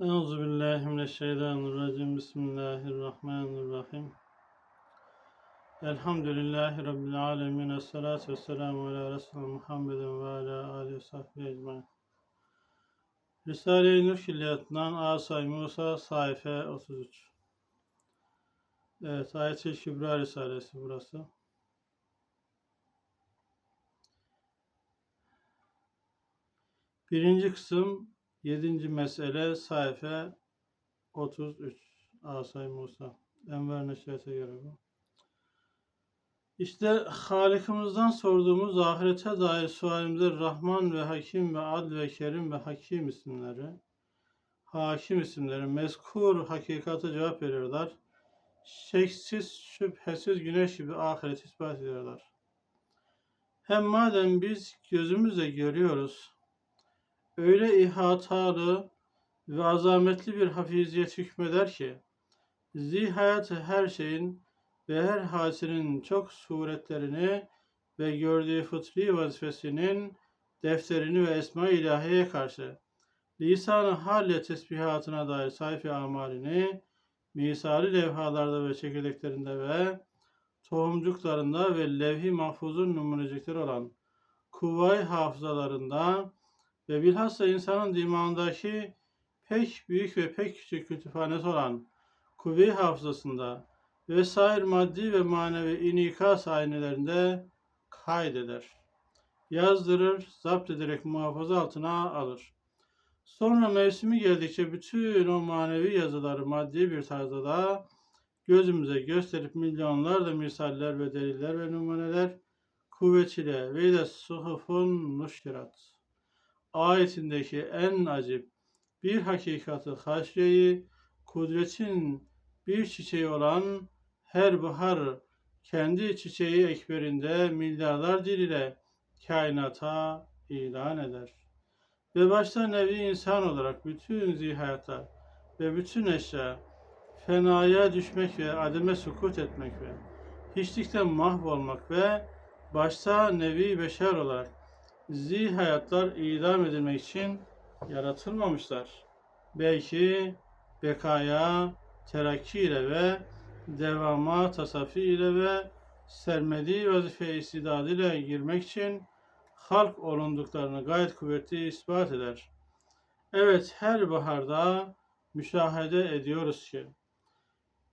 Euzu billahi mineşşeytanirracim. Bismillahirrahmanirrahim. Elhamdülillahi rabbil alamin. Essalatu vesselamu ala Resulü Muhammedin ve ala alihi ve sahbihi ecmaîn. Risale-i Nur Külliyatından Asay Musa sayfa 33. Evet, Ayet-i Kübra Risalesi burası. Birinci kısım Yedinci mesele sayfa 33 Asay Musa Enver Neşret'e göre bu. İşte Halikimizden sorduğumuz ahirete dair sualimizde Rahman ve Hakim ve Adl ve Kerim ve Hakim isimleri, Hakim isimleri mezkur hakikate cevap veriyorlar. Şeksiz, şüphesiz güneş gibi ahiret ispat ediyorlar. Hem madem biz gözümüzle görüyoruz, öyle ihatalı ve azametli bir hafiziyet hükmeder ki, zihayat her şeyin ve her hadisinin çok suretlerini ve gördüğü fıtri vazifesinin defterini ve esma ilahiye karşı lisan-ı halle tesbihatına dair sayfi amalini misali levhalarda ve çekirdeklerinde ve tohumcuklarında ve levh-i mahfuzun numunecikleri olan kuvvay hafızalarında ve bilhassa insanın dimağındaki pek büyük ve pek küçük kütüphanesi olan kuvve hafızasında vesaire maddi ve manevi inikas aynelerinde kaydeder. Yazdırır, zapt ederek muhafaza altına alır. Sonra mevsimi geldikçe bütün o manevi yazıları maddi bir tarzda da gözümüze gösterip milyonlarca misaller ve deliller ve numuneler kuvvetiyle ve de suhufun nuşkirat ayetindeki en acip bir hakikati haşyeyi kudretin bir çiçeği olan her bahar kendi çiçeği ekberinde milyarlar dil ile kainata ilan eder. Ve başta nevi insan olarak bütün zihayatlar ve bütün eşya fenaya düşmek ve ademe sukut etmek ve hiçlikten mahvolmak ve başta nevi beşer olarak zih hayatlar idam edilmek için yaratılmamışlar. Belki bekaya, terakki ile ve devama, tasafi ile ve sermedi vazife istidadı ile girmek için halk olunduklarını gayet kuvvetli ispat eder. Evet her baharda müşahede ediyoruz ki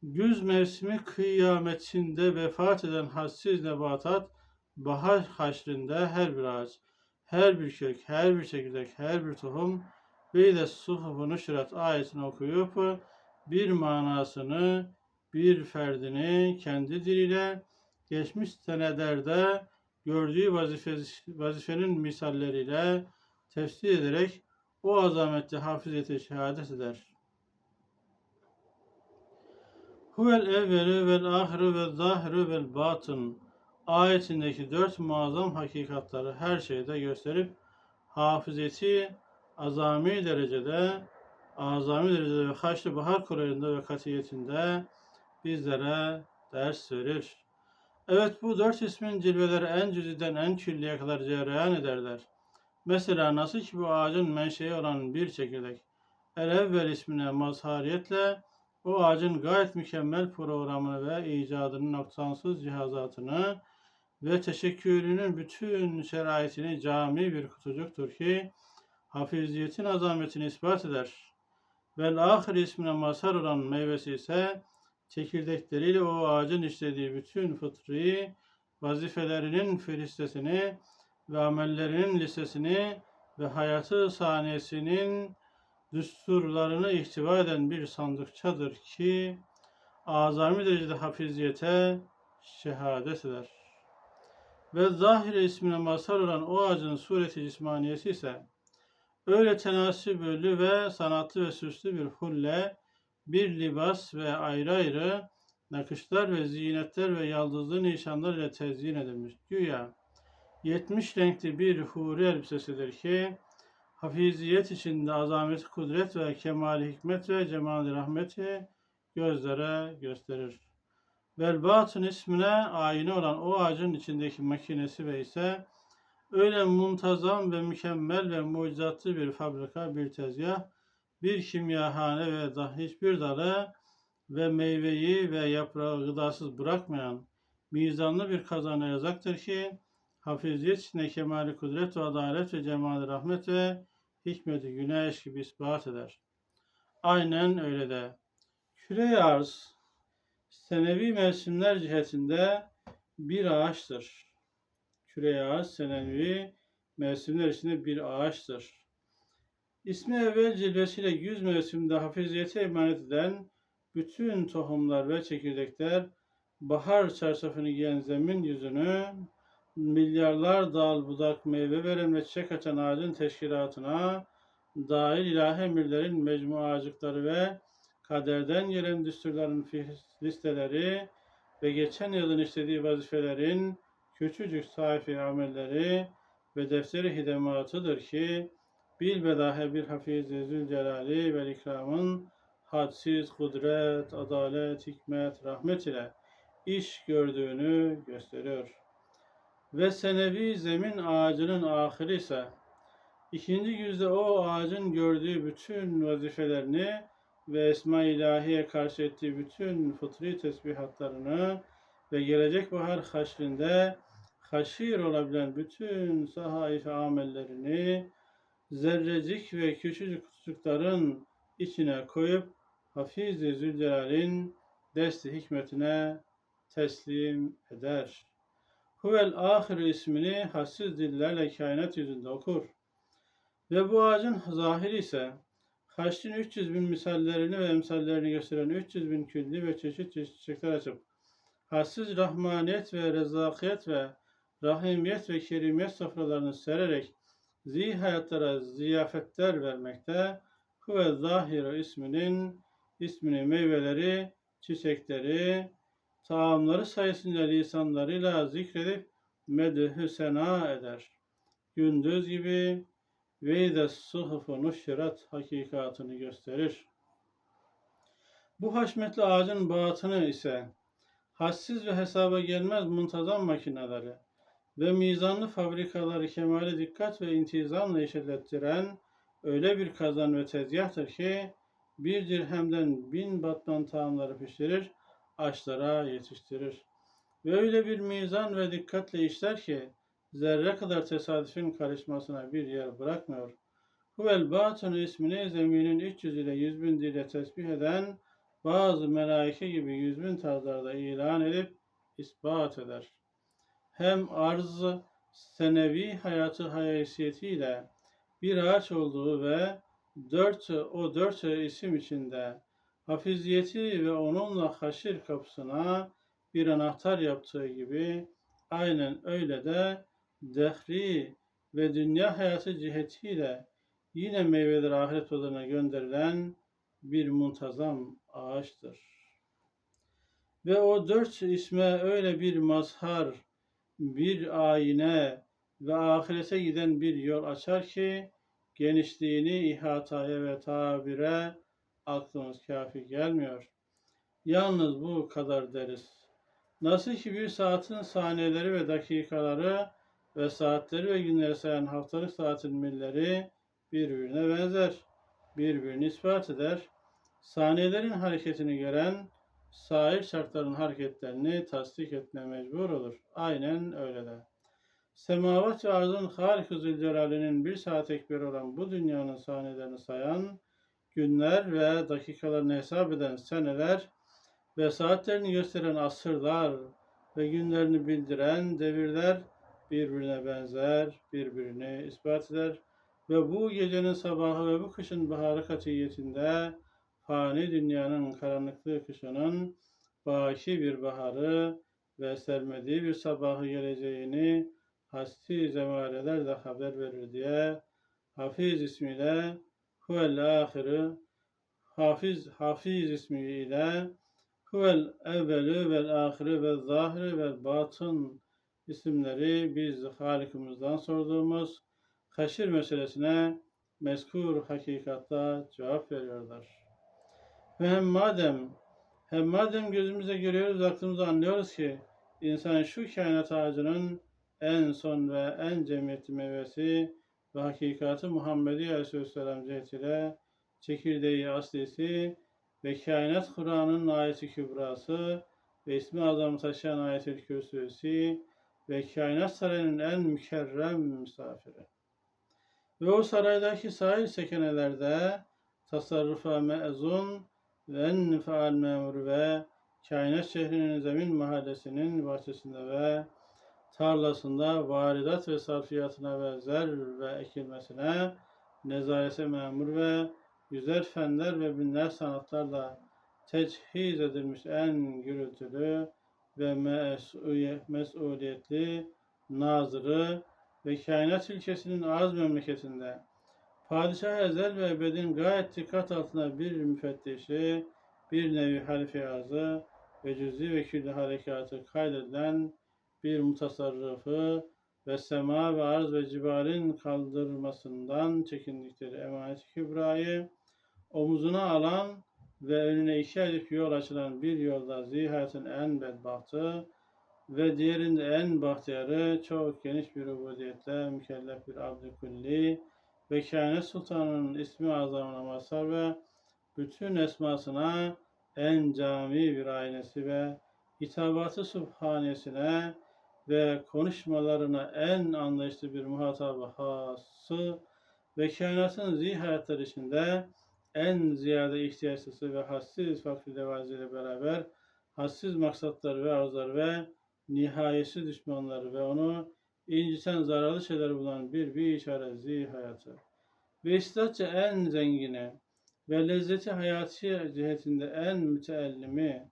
güz mevsimi kıyametinde vefat eden hassiz nebatat bahar haşrinde her bir ağaç her bir kök, her bir çekirdek, her bir tohum ve de suhufu nuşrat ayetini okuyup bir manasını, bir ferdini kendi diliyle geçmiş senelerde gördüğü vazife, vazifenin misalleriyle tefsir ederek o azametli hafiziyete şehadet eder. Huvel evveli vel ahiru vel zahiru vel batın ayetindeki dört muazzam hakikatları her şeyde gösterip hafizeti azami derecede azami derecede ve haçlı bahar kurayında ve katiyetinde bizlere ders verir. Evet bu dört ismin cilveleri en cüziden en külliye kadar cereyan ederler. Mesela nasıl ki bu ağacın menşei olan bir çekirdek el evvel ismine mazhariyetle o ağacın gayet mükemmel programını ve icadının noksansız cihazatını ve teşekkürünün bütün şeraitini cami bir kutucuktur ki hafiziyetin azametini ispat eder. Vel ahir ismine mazhar olan meyvesi ise çekirdekleriyle o ağacın işlediği bütün fıtri vazifelerinin filistesini ve amellerinin listesini ve hayatı saniyesinin düsturlarını ihtiva eden bir sandıkçadır ki azami derecede hafiziyete şehadet eder ve zahire ismine mazhar olan o ağacın sureti cismaniyesi ise öyle tenasübülü ve sanatlı ve süslü bir hulle, bir libas ve ayrı ayrı nakışlar ve zinetler ve yaldızlı nişanlar ile tezyin edilmiş. Güya 70 renkli bir huri elbisesidir ki hafiziyet içinde azamet, kudret ve kemal hikmet ve cemal rahmeti gözlere gösterir. Velbatın ismine ayini olan o ağacın içindeki makinesi ve ise öyle muntazam ve mükemmel ve mucizatlı bir fabrika, bir tezgah, bir kimyahane ve da hiçbir dalı ve meyveyi ve yaprağı gıdasız bırakmayan mizanlı bir kazana yazaktır ki hafiziyet içinde kemali kudret ve adalet ve cemali rahmet ve hikmeti güneş gibi ispat eder. Aynen öyle de. Küre arz senevi mevsimler cihetinde bir ağaçtır. Küre arz senevi mevsimler içinde bir ağaçtır. İsmi evvel cilvesiyle yüz mevsimde hafiziyete emanet eden bütün tohumlar ve çekirdekler bahar çarşafını giyen zemin yüzünü milyarlar dal budak meyve veren ve çiçek açan ağacın teşkilatına dair ilahi emirlerin mecmuacıkları ve kaderden gelen düsturların listeleri ve geçen yılın işlediği vazifelerin küçücük sayfi amelleri ve defteri hidematıdır ki bilbedahe bir hafiz-i zülcelali ve ikramın hadsiz kudret, adalet, hikmet, rahmet ile iş gördüğünü gösteriyor. Ve senevi zemin ağacının ahiri ise ikinci yüzde o ağacın gördüğü bütün vazifelerini ve Esma-i İlahi'ye karşı ettiği bütün fıtri tesbihatlarını ve gelecek bahar haşrinde haşir olabilen bütün sahaif amellerini zerrecik ve küçücük kutucukların içine koyup Hafiz-i Zülcelal'in desti hikmetine teslim eder. Huvel ahir ismini hassiz dillerle kainat yüzünde okur. Ve bu ağacın zahiri ise haşrin 300 bin misallerini ve emsallerini gösteren 300 bin külli ve çeşit çeşit çiçekler açıp hassiz rahmaniyet ve rezakiyet ve rahimiyet ve kerimiyet sofralarını sererek zih hayatlara ziyafetler vermekte Huve Zahiru isminin ismini meyveleri, çiçekleri, taamları sayısınca lisanlarıyla zikredip medhü sena eder. Gündüz gibi ve de suhufu nuşirat hakikatını gösterir. Bu haşmetli ağacın batını ise hassiz ve hesaba gelmez muntazam makineleri ve mizanlı fabrikaları kemale dikkat ve intizamla işlettiren öyle bir kazan ve tezgahtır ki bir dirhemden bin batman taamları pişirir, aşlara yetiştirir. Ve öyle bir mizan ve dikkatle işler ki zerre kadar tesadüfün karışmasına bir yer bırakmıyor. Huvel batını ismini zeminin 300 ile 100 bin dile tesbih eden bazı melaike gibi yüz bin tarzlarda ilan edip ispat eder. Hem arz senevi hayatı haysiyetiyle bir ağaç olduğu ve dört, o dört isim içinde hafiziyeti ve onunla haşir kapısına bir anahtar yaptığı gibi aynen öyle de dehri ve dünya hayatı cihetiyle yine meyveleri ahiret odalarına gönderilen bir muntazam ağaçtır. Ve o dört isme öyle bir mazhar, bir ayine ve ahirete giden bir yol açar ki genişliğini ihataya ve tabire aklımız kafi gelmiyor. Yalnız bu kadar deriz. Nasıl ki bir saatin saniyeleri ve dakikaları ve saatleri ve günleri sayan haftalık saatin milleri birbirine benzer, birbirini ispat eder. Saniyelerin hareketini gören, sair şartların hareketlerini tasdik etmeye mecbur olur. Aynen öyle de. Semavat ve arzın Halik-ı Zülcelal'inin bir saat ekber olan bu dünyanın saniyelerini sayan, günler ve dakikalarını hesap eden seneler ve saatlerini gösteren asırlar ve günlerini bildiren devirler birbirine benzer, birbirini ispat eder ve bu gecenin sabahı ve bu kışın baharı katiyetinde fani dünyanın karanlıklığı kışının baki bir baharı ve sermediği bir sabahı geleceğini hasti zemareler de haber verir diye Hafiz ismiyle huvel ahiri Hafiz Hafiz ismiyle huvel evveli vel ahiri ve zahiri ve batın isimleri biz Halikimizden sorduğumuz haşir meselesine mezkur hakikatta cevap veriyorlar. Ve hem madem hem madem gözümüzle görüyoruz, aklımızda anlıyoruz ki insan şu kainat ağacının en son ve en cemiyetli meyvesi ve hakikati Muhammedi Aleyhisselam cihetiyle çekirdeği aslisi ve kainat Kur'an'ın ayeti kübrası ve ismi azamı taşıyan ayet-i kürsüsü ve kainat sarayının en mükerrem misafiri. Ve o saraydaki sahil sekenelerde tasarrufa mezun ve en faal memur ve kainat şehrinin zemin mahallesinin bahçesinde ve tarlasında varidat ve sarfiyatına ve zer ve ekilmesine nezarete memur ve yüzer fenler ve binler sanatlarla teçhiz edilmiş en gürültülü ve mesuliyetli nazırı ve kainat ülkesinin az memleketinde. Padişah ezel ve ebedin gayet dikkat altında bir müfettişi, bir nevi halife azı ve cüzi ve külli harekatı kaydedilen bir mutasarrıfı ve sema ve arz ve cibalin kaldırmasından çekindikleri emanet-i kübrayı omuzuna alan ve önüne iki elif yol açılan bir yolda zihayetin en bedbahtı ve diğerinde en bahtiyarı çok geniş bir ubudiyetle mükellef bir abd ve kainat sultanının ismi azamına mazhar ve bütün esmasına en cami bir aynesi ve hitabatı subhanesine ve konuşmalarına en anlayışlı bir muhatabı hası ve kainatın zihayatlar içinde en ziyade ihtiyaçlısı ve hassiz fakir devaziyle beraber hassiz maksatları ve arzlar ve nihayetsiz düşmanları ve onu inciten zararlı şeyler bulan bir bir işaret zihayatı ve istatça en zengini ve lezzeti hayatı cihetinde en müteellimi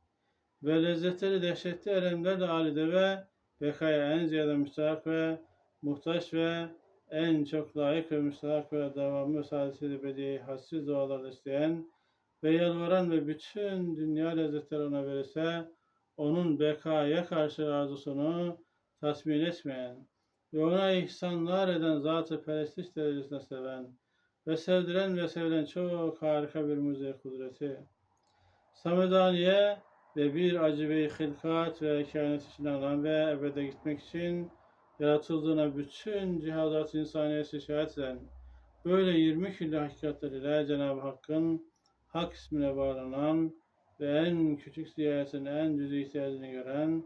ve lezzetleri dehşetli elemlerle alide ve bekaya en ziyade müstahak ve muhtaç ve en çok layık ve müstahak ve devamlı ve saadeti bediye hassiz dualar isteyen ve yalvaran ve bütün dünya lezzetleri ona verirse onun bekaya karşı arzusunu tasmin etmeyen ve ona ihsanlar eden zatı perestiş derecesine seven ve sevdiren ve sevilen çok harika bir müze kudreti. Samedaniye ve bir acıbe hilkat ve kainat içinde alan ve ebede gitmek için yaratıldığına bütün cihadat insaniyesi şahit eden böyle 20 külli hakikatler ile Cenab-ı Hakk'ın hak ismine bağlanan ve en küçük ziyaretin en cüzi ihtiyacını gören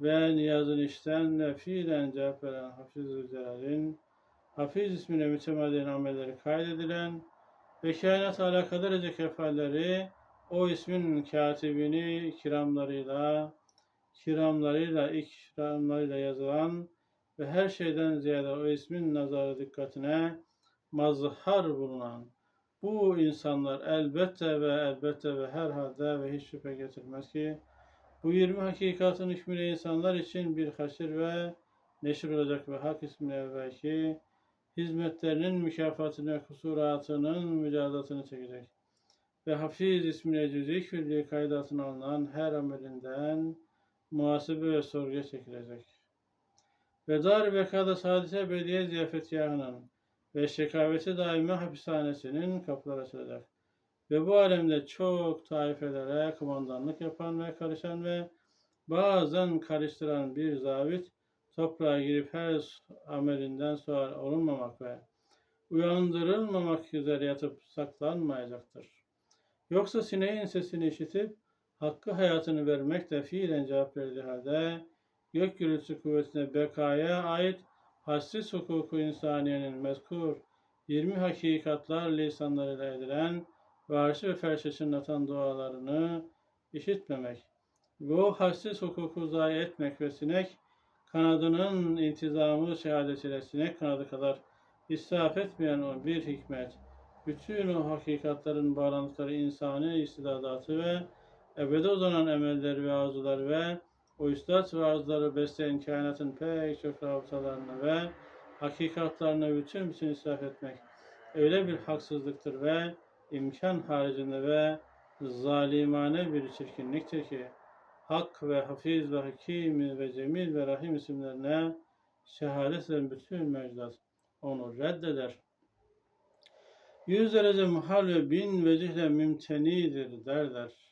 ve niyazını işten ve fiilen cevap veren Hafiz-ül Hafiz ismine mütemadiyen amelleri kaydedilen ve kainat alakadar edecek kefalleri o ismin katibini kiramlarıyla kiramlarıyla ikramlarıyla yazılan ve her şeyden ziyade o ismin nazarı dikkatine mazhar bulunan bu insanlar elbette ve elbette ve herhalde ve hiç şüphe getirmez ki bu 20 hakikatın hükmüyle insanlar için bir haşir ve neşir olacak ve hak ismine evvelki hizmetlerinin mükafatını ve kusuratının mücadasını çekecek. Ve Hafiz ismine cüzi külli kaydatına alınan her amelinden muhasebe ve sorguya çekilecek. Ve dar bekada sadise belediye ziyafetgahının ve şekaveti daime hapishanesinin kapıları açılacak. Ve bu alemde çok taifelere kumandanlık yapan ve karışan ve bazen karıştıran bir zabit toprağa girip her amelinden sual olunmamak ve uyandırılmamak üzere yatıp saklanmayacaktır. Yoksa sineğin sesini işitip hakkı hayatını vermek de fiilen cevap verdiği halde gök gürültüsü kuvvetine bekaya ait hassiz hukuku insaniyenin mezkur 20 hakikatlar lisanlarıyla edilen arşı ve ferşe çınlatan dualarını işitmemek o hassiz hukuku zayi etmek ve sinek kanadının intizamı şehadetiyle sinek kanadı kadar israf etmeyen o bir hikmet, bütün o hakikatların bağlantıları insani istidadatı ve ebede uzanan emelleri ve arzuları ve o üstad ve arzuları besleyen kainatın pek çok rabıtalarını ve hakikatlarını bütün bütün israf etmek öyle bir haksızlıktır ve imkan haricinde ve zalimane bir çirkinliktir ki Hak ve Hafiz ve Hakim ve Cemil ve Rahim isimlerine şehadet eden bütün mevcudat onu reddeder. Yüz derece muhal ve bin vecihle mümtenidir derler.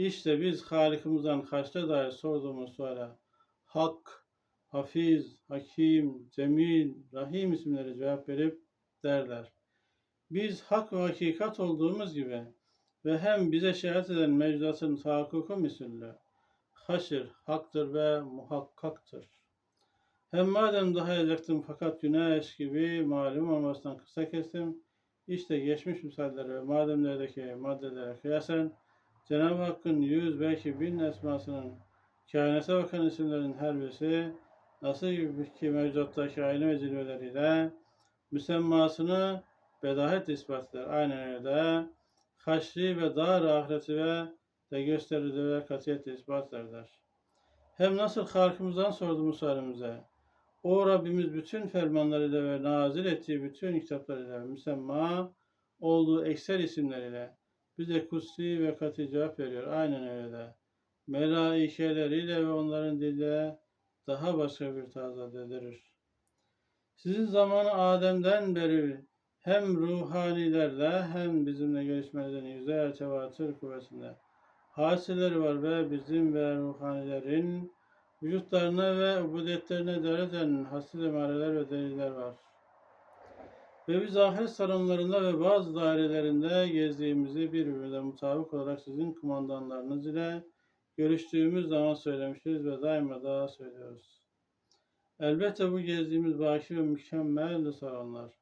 İşte biz Halikimizden kaçta dair sorduğumuz suala Hak, Hafiz, Hakim, Cemil, Rahim isimleri cevap verip derler. Biz hak ve hakikat olduğumuz gibi ve hem bize şehadet eden mevcudatın tahakkuku misüllü. Haşir, haktır ve muhakkaktır. Hem madem daha edecektim fakat güneş gibi malum olmasından kısa kestim. İşte geçmiş misalleri ve mademlerdeki maddelere kıyasen Cenab-ı Hakk'ın yüz belki bin esmasının kainata bakan isimlerin her birisi nasıl ki mevcuttaki kaini ve cilveleriyle müsemmasını bedahet ispatlar. Aynen öyle. Haşri ve dar ahireti ve de gösterildi ve katiyet ispatlardır. Hem nasıl halkımızdan sorduğumuz sualimize o Rabbimiz bütün fermanlarıyla ve nazil ettiği bütün kitaplarıyla müsemma olduğu ekser isimleriyle bize kutsi ve katı cevap veriyor. Aynen öyle de. Melaikeleriyle ve onların diliyle daha başka bir tarzda dedirir. Sizin zamanı Adem'den beri hem ruhanilerle hem bizimle görüşmelerden yüzer tevatür kuvvetinde hasileri var ve bizim ve ruhanilerin vücutlarına ve ubudiyetlerine dereden hasıl emareler ve deliller var. Ve biz ahiret salonlarında ve bazı dairelerinde gezdiğimizi birbirine mutabık olarak sizin kumandanlarınız ile görüştüğümüz zaman söylemişiz ve daima da söylüyoruz. Elbette bu gezdiğimiz vaki ve mükemmel salonlar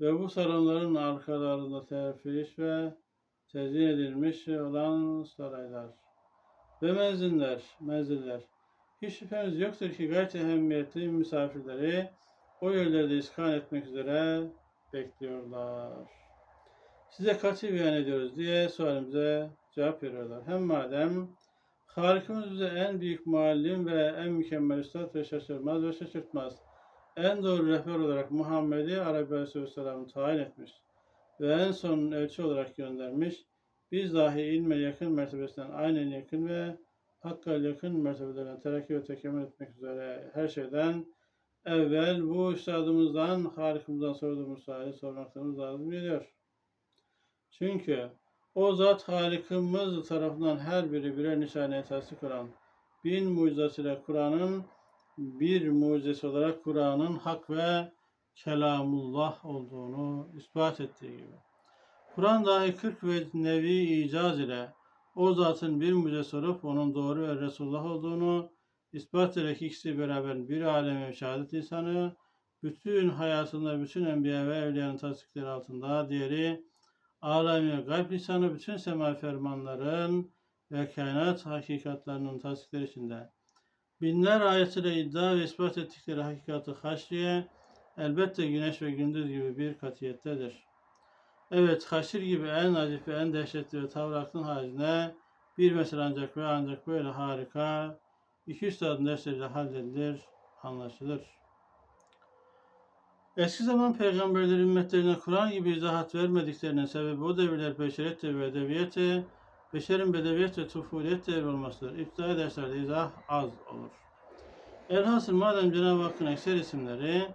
ve bu salonların arkalarında terfiş ve tezyin edilmiş olan saraylar ve menziller, menziller. Hiç şüphemiz yoktur ki gayet ehemmiyetli misafirleri o yerlerde iskan etmek üzere bekliyorlar. Size katı beyan ediyoruz diye sualimize cevap veriyorlar. Hem madem Halikimiz bize en büyük muallim ve en mükemmel üstad ve şaşırmaz ve şaşırtmaz. En doğru rehber olarak Muhammed'i Arabi Aleyhisselam'ı tayin etmiş ve en son elçi olarak göndermiş. Biz dahi ilme yakın mertebesinden aynen yakın ve hakka yakın mertebelerine terakki ve tekemmül etmek üzere her şeyden evvel bu üstadımızdan, Halikimizden sorduğumuz suali sormaktamız lazım geliyor. Çünkü o zat Halikimiz tarafından her biri birer nişaneye tasdik olan bin mucizesiyle Kur'an'ın bir mucizesi olarak Kur'an'ın hak ve kelamullah olduğunu ispat ettiği gibi. Kur'an dahi 40 ve nevi icaz ile o zatın bir mucizesi olup onun doğru ve Resulullah olduğunu ispat ederek ikisi beraber bir aleme şehadet lisanı, bütün hayatında bütün enbiya ve evliyanın tasdikleri altında, diğeri alemi gayb lisanı, bütün sema fermanların ve kainat hakikatlarının tasdikleri içinde. Binler ayetiyle iddia ve ispat ettikleri hakikatı haşriye, elbette güneş ve gündüz gibi bir katiyettedir. Evet, haşir gibi en acip ve en dehşetli ve tavır aklın haricinde bir mesele ancak ve ancak böyle harika, iki üstadın dersleriyle halledilir, anlaşılır. Eski zaman peygamberler ümmetlerine Kur'an gibi izahat vermediklerinin sebebi o devirler beşeret ve edebiyeti, beşerin bedeviyet ve tufuliyet devri olmasıdır. İptidai derslerde izah az olur. Elhasıl madem Cenab-ı Hakk'ın ekser isimleri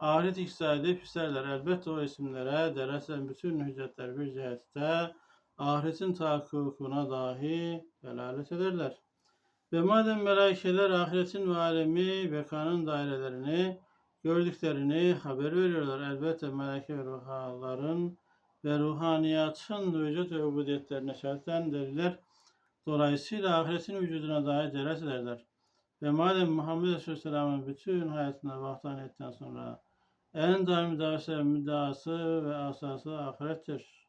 ahiret iktisad edip isterler. Elbette o isimlere deresen bütün hüccetler bir cihette ahiretin tahakkukuna dahi delalet ederler. Ve madem melaikeler ahiretin ve alemi bekanın dairelerini gördüklerini haber veriyorlar. Elbette meleke ve ruhaların ve ruhaniyatın vücut ve ubudiyetlerine şerhten deliller. Dolayısıyla ahiretin vücuduna dair delalet ederler. Ve madem Muhammed Aleyhisselam'ın bütün hayatına vahdaniyetten sonra en daimi davası müddası ve asası ahirettir.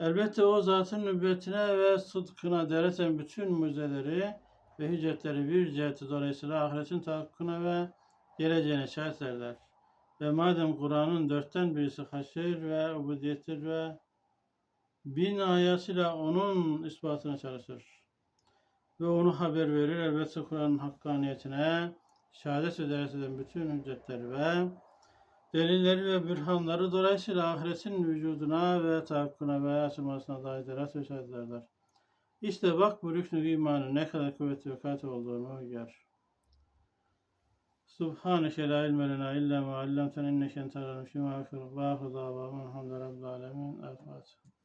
Elbette o zatın nübüvvetine ve sıdkına dereten bütün mucizeleri ve hüccetleri bir ciheti dolayısıyla ahiretin tahakkuna ve geleceğine şahit ederler. Ve madem Kur'an'ın dörtten birisi haşir ve ubudiyettir ve bin ayasıyla onun ispatına çalışır. Ve onu haber verir. Elbette Kur'an'ın hakkaniyetine şehadet ederek eden bütün hüccetleri ve delilleri ve bürhanları dolayısıyla ahiretin vücuduna ve tahakkuna ve açılmasına dair delalet ve şahitlerdir. İşte bak bu rüknü imanın ne kadar kuvvetli ve katı olduğunu gör. Subhaneke la ilme lena illa ma allamtena inneke entel alim. Şema ve ahir davamın hamdülillahi rabbil alemin. El Fatiha.